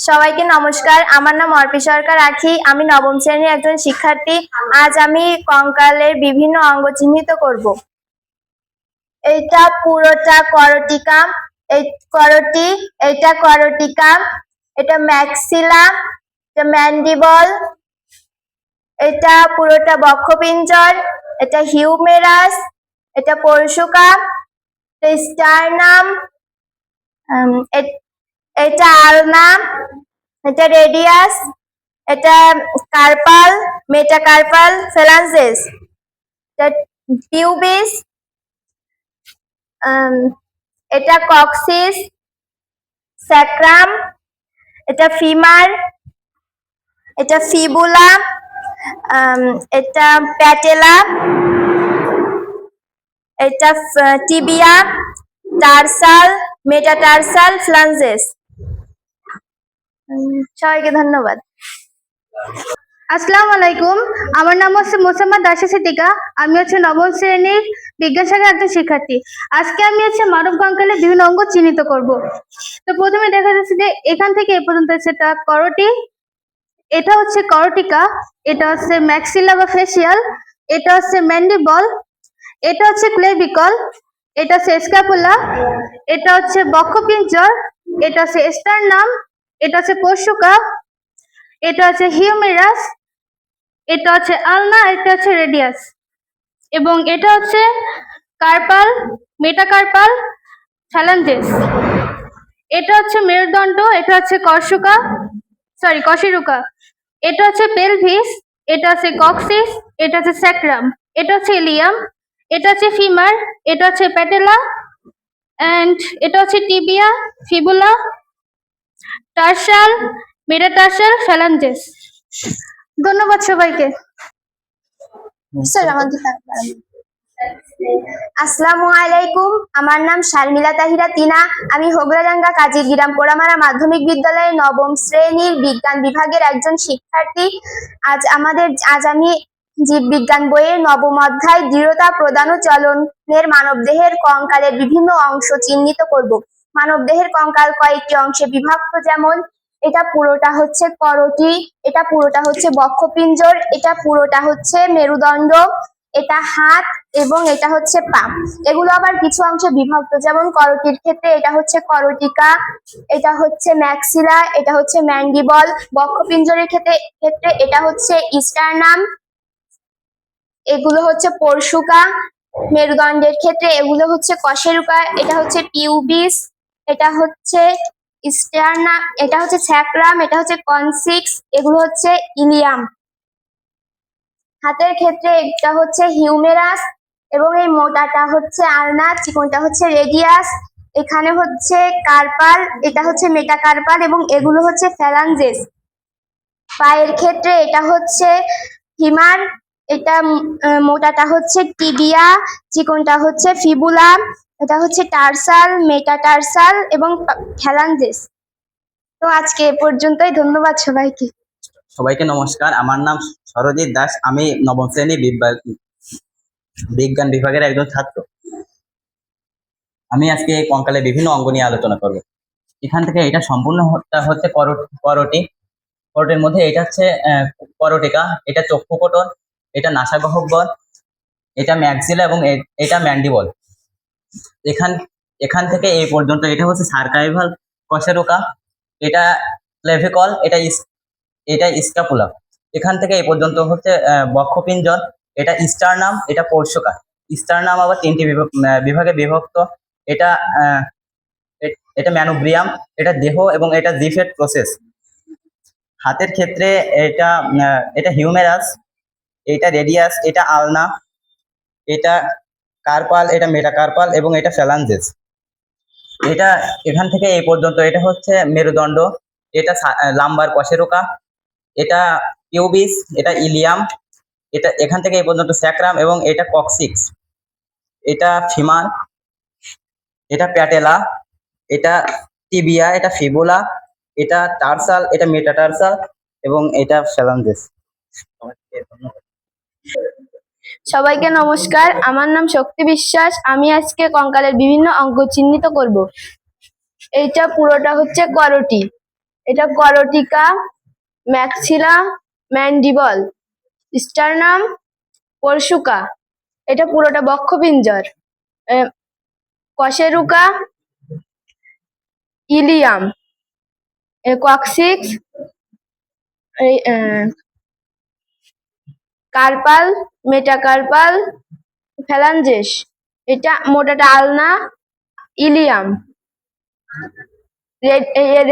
সবাইকে নমস্কার। আমার নাম অর্পি সরকার আখি আমি নবম শ্রেণির একজন শিক্ষার্থী। আজ আমি কঙ্কালের বিভিন্ন অঙ্গ চিহ্নিত করব। এইটা পুরোটা করটিকা। এই করটি এটা করটিকা। এটা ম্যাক্সিলা, এটা ম্যান্ডিবল। এটা পুরোটা বক্ষপিঞ্জর। এটা হিউমেরাস। এটা পরশুকা। এটা স্টারনাম। এটা আলনা, এটা রেডিয়াস, এটা কার্পাল মেটাকার্পাল ফেলান্সেস। এটা টিউবিস এটা কক্সিস, স্যাক্রাম, এটা ফিমার, এটা ফিবুলা এটা প্যাটেলা, এটা টিবিয়া, টার্সাল মেটাটার্সাল ফ্লাঞ্জেস সবাইকে ধন্যবাদ। আসসালামু আলাইকুম, আমার নাম হচ্ছে মোসাম্মদ দাসা সিদ্দিকা, আমি হচ্ছে নবম শ্রেণির বিজ্ঞান শাখার একজন শিক্ষার্থী। আজকে আমি হচ্ছে মানব কঙ্কালের বিভিন্ন অঙ্গ চিহ্নিত করব। তো প্রথমে দেখা যাচ্ছে যে এখান থেকে এ পর্যন্ত সেটা করটি, এটা হচ্ছে করটিকা, এটা হচ্ছে ম্যাক্সিলা বা ফেসিয়াল, এটা হচ্ছে ম্যান্ডিবল, এটা হচ্ছে ক্লেভিকল এটা হচ্ছে স্ক্যাপুলা, এটা হচ্ছে বক্ষপিঞ্জর, এটা হচ্ছে স্টারনাম এটা হচ্ছে পশুকা এটা হচ্ছে হিউমেরাস এটা হচ্ছে আলনা এটা হচ্ছে রেডিয়াস এবং এটা হচ্ছে কার্পাল মেটাকার্পাল ফ্যালাঞ্জেস এটা হচ্ছে মেরুদণ্ড এটা হচ্ছে কর্ষুকা সরি কশেরুকা এটা হচ্ছে পেলভিস এটা হচ্ছে কক্সিস এটা হচ্ছে স্যাক্রাম এটা হচ্ছে ইলিয়াম এটা হচ্ছে ফিমার এটা হচ্ছে প্যাটেলা অ্যান্ড এটা হচ্ছে tibia fibula tarsal metatarsal phalanges ধন্যবাদ সবাইকে। আসসালামু আলাইকুম, আমার নাম শারমিলা তাহিরা তিনা। আমি হোগলাডাঙ্গা কাজিরগিরাম পোড়ামারা মাধ্যমিক বিদ্যালয়ের নবম শ্রেণির বিজ্ঞান বিভাগের একজন শিক্ষার্থী। আজ আমাদের, আজ আমি জীববিজ্ঞান বইয়ের নবম অধ্যায় দৃঢ়তা প্রদান ও চলনের মানবদেহের কঙ্কালের বিভিন্ন অংশ চিহ্নিত করব। মানবদেহের কঙ্কাল কয়েকটি অংশে বিভক্ত, যেমন এটা পুরোটা হচ্ছে করটি এটা পুরোটা হচ্ছে বক্ষপিঞ্জর, এটা পুরোটা হচ্ছে মেরুদণ্ড, এটা হাত এবং এটা হচ্ছে পা। এগুলো আবার কিছু অংশে বিভক্ত, যেমন করটির ক্ষেত্রে এটা হচ্ছে করটিকা, এটা হচ্ছে ম্যাক্সিলা, এটা হচ্ছে ম্যান্ডিবল। বক্ষপিঞ্জরের ক্ষেত্রে ক্ষেত্রে এটা হচ্ছে ইস্টারনাম, এগুলো হচ্ছে পরশুকা। মেরুদণ্ডের ক্ষেত্রে এগুলো হচ্ছে কশেরুকা, এটা হচ্ছে পিউবিস এটা হচ্ছে স্টারনা এটা হচ্ছে স্যাক্রাম, এটা হচ্ছে কনসিক্স এগুলো হচ্ছে ইলিয়াম। হাতের ক্ষেত্রে এটা হচ্ছে হিউমেরাস এবং এই মোটাটা হচ্ছে আলনা চিকনটা হচ্ছে রেডিয়াস। এখানে হচ্ছে কার্পাল, এটা হচ্ছে মেটা মেটাকার্পাল এবং এগুলো হচ্ছে ফ্যালাঞ্জেস পায়ের ক্ষেত্রে এটা হচ্ছে হিমার এটা মোটাটা হচ্ছে টিবিয়া, চিকনটা হচ্ছে ফিবুলা এটা হচ্ছে টার্সাল মেটাটার্সাল এবং ফ্যালাঞ্জেস তো আজকে এ পর্যন্তই ধন্যবাদ সবাইকে। সবাইকে নমস্কার আমার নাম সরজিৎ দাস আমি নবম শ্রেণি বিজ্ঞা- বিজ্ঞান বিভাগের একজন ছাত্র। আমি আজকে কঙ্কালের বিভিন্ন অঙ্গ নিয়ে আলোচনা করব। এখান থেকে এটা সম্পূর্ণ হচ্ছে করটি করটির মধ্যে এটা হচ্ছে আহ, করটিকা এটা চক্ষুকোটর এটা নাসাগহ্বর এটা ম্যাক্সিলা এবং এটা ম্যান্ডিবল। এখান এখান থেকে এই পর্যন্ত। এটা হচ্ছে সার্কাইভাল কশেরোকা। এটা ক্লেভিকল এটা এটা স্ক্যাপুলা এখান থেকে এই পর্যন্ত হচ্ছে আহ, বক্ষপিঞ্জর এটা স্টারনাম এটা পর্ষকা স্টারনাম আবার তিনটি বিভাগে বিভক্ত। এটা এটা ম্যানোব্রিয়াম এটা দেহ এবং এটা জিফেট প্রসেস। হাতের ক্ষেত্রে এটা এটা হিউমেরাস এটা রেডিয়াস এটা আলনা এটা কার্পাল, এটা মেটাকার্পাল এবং এটা ফ্যালাঞ্জেস এটা এখান থেকে এই পর্যন্ত, এটা হচ্ছে মেরুদণ্ড, এটা লাম্বার কশেরোকা এটা পিউবিস এটা ইলিয়াম, এটা এখান থেকে এই পর্যন্ত স্যাক্রাম এবং এটা কক্সিক্স এটা ফিমার এটা প্যাটেলা, এটা টিবিয়া এটা ফিবোলা এটা টার্সাল এটা মেটাটার্সাল এবং এটা ফ্যালাঞ্জেস সবাইকে নমস্কার। আমার নাম শক্তি বিশ্বাস। আমি আজকে কঙ্কালের বিভিন্ন অঙ্গ চিহ্নিত করব। এইটা পুরোটা হচ্ছে করটি। এটা করটিকা, ম্যাক্সিলা, ম্যান্ডিবল। স্টারনাম পরশুকা। এটা পুরোটা বক্ষপিঞ্জর কশেরুকা, ilium. Coccyx carpal, metacarpal phalanges এটা মোটাটা আলনা, ইলিয়াম।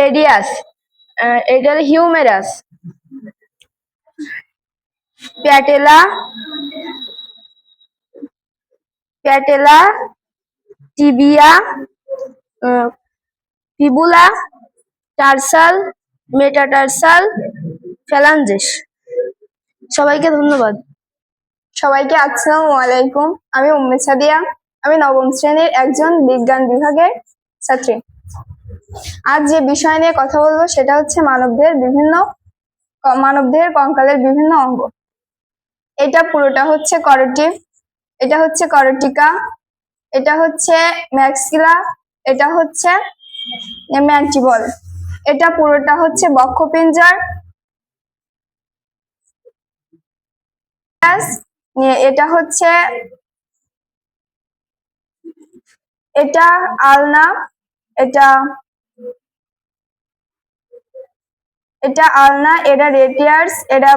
রেডিয়াস। এটা হলো humerus. Patella. Patella, tibia fibula, tarsal, metatarsal phalanges সবাইকে ধন্যবাদ। সবাইকে আসসালামু আলাইকুম। আমি উম্মে সাদিয়া। আমি নবম শ্রেণির একজন বিজ্ঞান বিভাগের ছাত্রী। আজ যে বিষয় নিয়ে কথা বলব সেটা হচ্ছে মানবদেহের বিভিন্ন মানবদেহের কঙ্কালের বিভিন্ন অঙ্গ। এটা পুরোটা হচ্ছে করটিভ, এটা হচ্ছে করটিকা, এটা হচ্ছে ম্যাক্সিলা, এটা হচ্ছে ম্যান্টিবল এটা পুরোটা হচ্ছে বক্ষপিঞ্জর Plus, নিয়ে- এটা হচ্ছে, এটা আলনা, এটা এটা আলনা, এটা রেটিয়ার্স এটা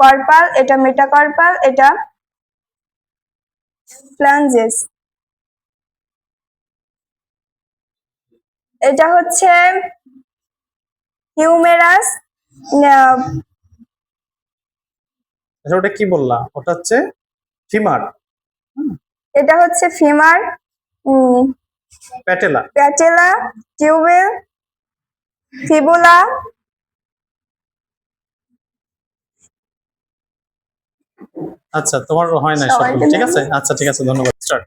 কর্পাল এটা মেটাকর্পাল এটা ফ্লাঞ্জেস এটা হচ্ছে হিউমেরাস আচ্ছা ওটা কি বললা? ওটা হচ্ছে ফিমার। এটা হচ্ছে femur patella. Patella tibia fibula. আচ্ছা তোমার হয় না ঠিক আছে? আচ্ছা ঠিক আছে ধন্যবাদ। স্টার্ট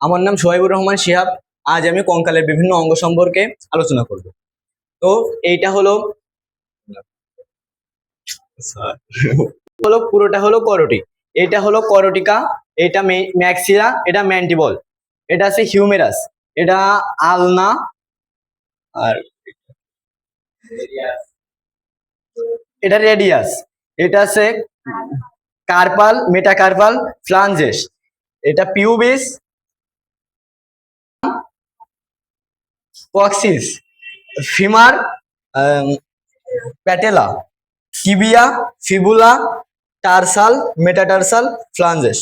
আমার নাম সোহাইবুর রহমান শিহাব। আজ আমি কঙ্কালের বিভিন্ন অঙ্গ সম্পর্কে আলোচনা করব। তো এইটা হলো হলো পুরোটা হলো করটি এটা হলো করটিকা এটা ম্যাক্সিলা এটা ম্যান্টিবল এটা আছে হিউমেরাস এটা আলনা আর এটা রেডিয়াস এটা আছে কার্পাল মেটাকার্পাল ফ্লাঞ্জেস এটা pubis coccyx femur patella tibia fibula tarsal metatarsal phalanges.